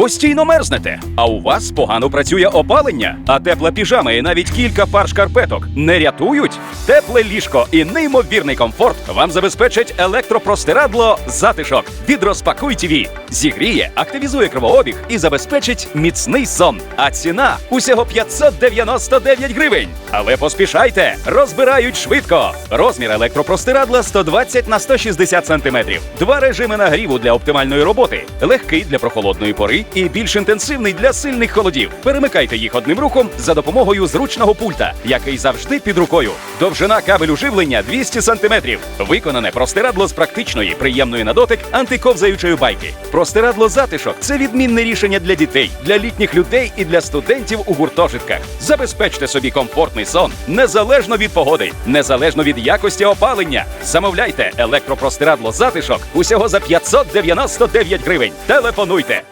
Постійно мерзнете, а у вас погано працює опалення, а тепла піжама і навіть кілька пар шкарпеток не рятують. Тепле ліжко і неймовірний комфорт вам забезпечать електропростирадло затишок від Розпакуй ТВ. Зігріє, активізує кровообіг і забезпечить міцний сон. А ціна усього 599 гривень. Але поспішайте, розбирають швидко. Розмір електропростирадла 120 на 160 см. Два режими нагріву для оптимальної роботи: легкий для прохолодної пори і більш інтенсивний для сильних холодів. Перемикайте їх одним рухом за допомогою зручного пульта, який завжди під рукою. Довжина кабелю живлення 200 см. Виконане простирадло з практичної, приємної на дотик антиковзаючої байки. Простирадло затишок це відмінне рішення для дітей, для літніх людей і для студентів у гуртожитках. Забезпечте собі комфортний сон незалежно від погоди, незалежно від якості опалення. Замовляйте електропростирадло затишок усього за 599 гривень. Телефонуйте